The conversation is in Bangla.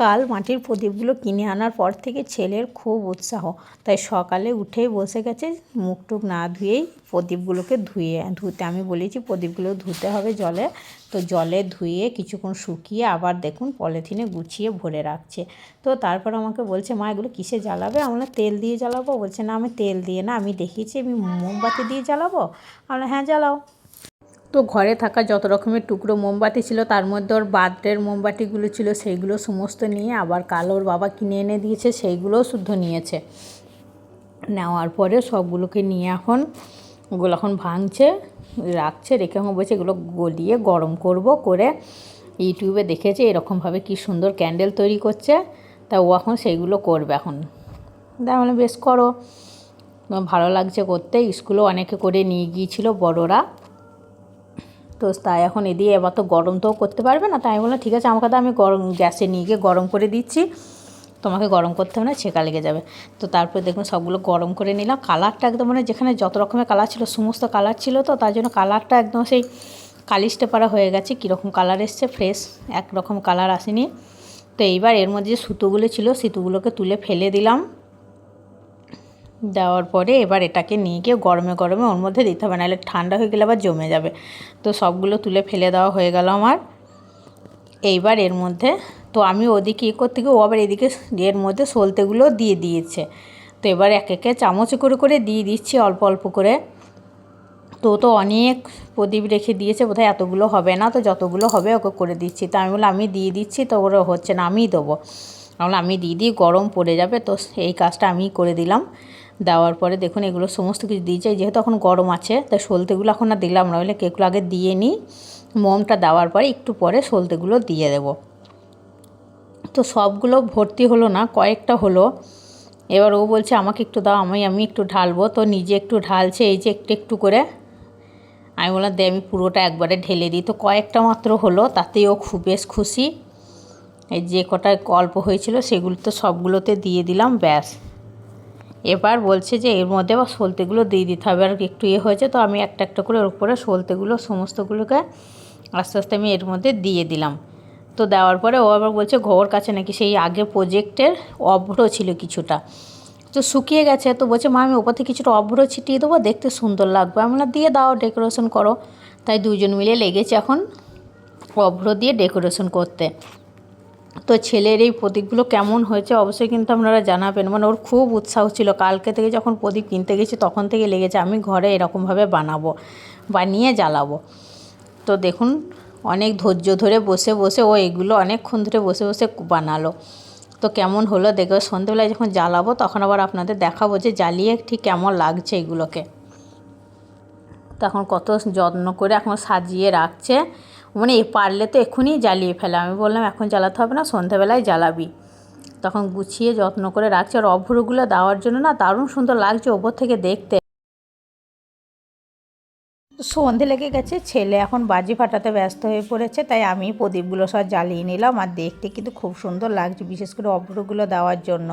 কাল মাটির প্রদীপগুলো কিনে আনার পর থেকে ছেলের খুব উৎসাহ। তাই সকালে উঠেই বসে গেছে মুখ টুক না ধুয়েই প্রদীপগুলোকে ধুয়ে, ধুতে। আমি বলেছি প্রদীপগুলো ধুতে হবে জলে। তো জলে ধুয়ে কিছুক্ষণ শুকিয়ে আবার দেখুন পলিথিনে গুছিয়ে ভরে রাখছে। তো তারপর আমাকে বলছে, মা, এগুলো কিসে জ্বালাবে? আমরা তেল দিয়ে জ্বালাবো। বলছে, না, আমি তেল দিয়ে না, আমি দেখিয়েছি, আমি মোমবাতি দিয়ে জ্বালাবো? আমরা হ্যাঁ জ্বালাও। তো ঘরে থাকা যত রকমের টুকরো মোমবাতি ছিল, তার মধ্যে ওর বার্থডের মোমবাতিগুলো ছিল, সেইগুলো সমস্ত নিয়ে আবার কাল ওর বাবা কিনে এনে দিয়েছে, সেইগুলোও শুদ্ধ নিয়েছে। নেওয়ার পরে সবগুলোকে নিয়ে এখন ওগুলো এখন ভাঙছে, রাখছে, রেখে এখন বলছে এগুলো গলিয়ে গরম করব করে ইউটিউবে দেখেছে এরকমভাবে কি সুন্দর ক্যান্ডেল তৈরি করছে, তা ও এখন সেইগুলো করবে এখন। তাই বেশ করো ভালো লাগছে করতে। স্কুলেও অনেকে করে নিয়ে গিয়েছিল বড়রা। তো তাই এখন এদিকে এবার তো গরম তো করতে পারবে না, তাই আমি বললাম, ঠিক আছে আমাকে তো আমি গরম গ্যাসে নিয়ে গিয়ে গরম করে দিচ্ছি, তোমাকে গরম করতে হবে না, ছেঁকা লেগে যাবে। তো তারপর দেখুন সবগুলো গরম করে নিলাম, কালারটা একদম মানে যেখানে যত রকমের কালার ছিল, সমস্ত কালার ছিল তো, তার জন্য কালারটা একদম সেই কালিশটে পাড়া হয়ে গেছে, কীরকম কালার এসছে, ফ্রেশ, একরকম কালার আসেনি। তো এইবার এর মধ্যে যে সুতোগুলো ছিল, সুতোগুলোকে তুলে ফেলে দিলাম। দেওয়ার পরে এবার এটাকে নিয়ে গিয়ে গরমে গরমে ওর মধ্যে দিতে হবে, নাহলে ঠান্ডা হয়ে গেলে আবার জমে যাবে। তো সবগুলো তুলে ফেলে দেওয়া হয়ে গেল আমার। এইবার এর মধ্যে, তো আমি ওদিকে ইয়ে করতে গিয়ে ও আবার এদিকে এর মধ্যে সলতেগুলো দিয়ে দিয়েছে। তো এবার এক একে চামচ করে করে দিয়ে দিচ্ছি অল্প অল্প করে। তো তো অনেক প্রদীপ রেখে দিয়েছে, বোধহয় এতগুলো হবে না, তো যতগুলো হবে ওকে করে দিচ্ছি। তো আমি বললাম, আমি দিয়ে দিচ্ছি, তো ওরা হচ্ছে না, আমিই দেবো। আমি আমি দিয়ে দিই গরম পড়ে যাবে, তো এই কাজটা আমিই করে দিলাম। দেওয়ার পরে দেখুন এগুলো সমস্ত কিছু দিয়ে যাই যেহেতু এখন গরম আছে, তাই সলতেগুলো এখন আর দিলাম না। হলে কেকগুলো আগে দিয়ে নিই। মোমটা দেওয়ার পরে একটু পরে সলতেগুলো দিয়ে দেব। তো সবগুলো ভর্তি হলো না, কয়েকটা হলো। এবার ও বলছে, আমাকে একটু দাও, আমি আমি একটু ঢালবো। তো নিজে একটু ঢালছে, এই যে একটু একটু করে। আমি বললাম, দে, আমি পুরোটা একবারে ঢেলে দিই। তো কয়েকটা মাত্র হলো, তাতেই ও খুব বেশ খুশি। এই যে কটা অল্প হয়েছিল, সেগুলো তো সবগুলোতে দিয়ে দিলাম, ব্যাস। এবার বলছে যে এর মধ্যে আবার সলতেগুলো দিয়ে দিতে হবে। আর একটু ইয়ে হয়েছে তো আমি একটা একটা করে ওর উপরে সলতেগুলো, সমস্তগুলোকে আস্তে আস্তে আমি এর মধ্যে দিয়ে দিলাম। তো দেওয়ার পরে ও আবার বলছে, ঘর কাছে নাকি সেই আগে প্রজেক্টের অভ্র ছিল কিছুটা। তো শুকিয়ে গেছে। তো বলছে, মা, আমি ওপর থেকে কিছুটা অভ্র ছিটিয়ে দেবো, দেখতে সুন্দর লাগবে। আমরা দিয়ে দাও ডেকোরেশন করো। তাই দুজন মিলে লেগেছে এখন অভ্র দিয়ে ডেকোরেশন করতে। তো ছেলের এই প্রদীপগুলো কেমন হয়েছে অবশ্যই কিন্তু আপনারা জানাবেন। মানে ওর খুব উৎসাহ ছিল। কালকে থেকে যখন প্রদীপ কিনতে গেছি, তখন থেকে লেগেছে, আমি ঘরে এরকমভাবে বানাবো, বানিয়ে জ্বালাবো। তো দেখুন, অনেক ধৈর্য ধরে বসে বসে ও এগুলো অনেকক্ষণ ধরে বসে বসে বানালো। তো কেমন হলো দেখবে সন্ধেবেলায় যখন জ্বালাবো, তখন আবার আপনাদের দেখাবো যে জ্বালিয়ে ঠিক কেমন লাগছে এগুলোকে। তখন কত যত্ন করে এখন সাজিয়ে রাখছে। মানে পারলে তো এক্ষুনি জ্বালিয়ে ফেলে। আমি বললাম, এখন জ্বালাতে হবে না সন্ধ্যাবেলায় জ্বালাবি। তখন গুছিয়ে যত্ন করে রাখছে। আর অভ্রগুলো দেওয়ার জন্য না দারুণ সুন্দর লাগছে ওপর থেকে দেখতে। সন্ধে লেগে গেছে, ছেলে এখন বাজি ফাটাতে ব্যস্ত হয়ে পড়েছে, তাই আমি প্রদীপগুলো সব জ্বালিয়ে নিলাম আর দেখতে কিন্তু খুব সুন্দর লাগছে, বিশেষ করে অভ্রগুলো দেওয়ার জন্য।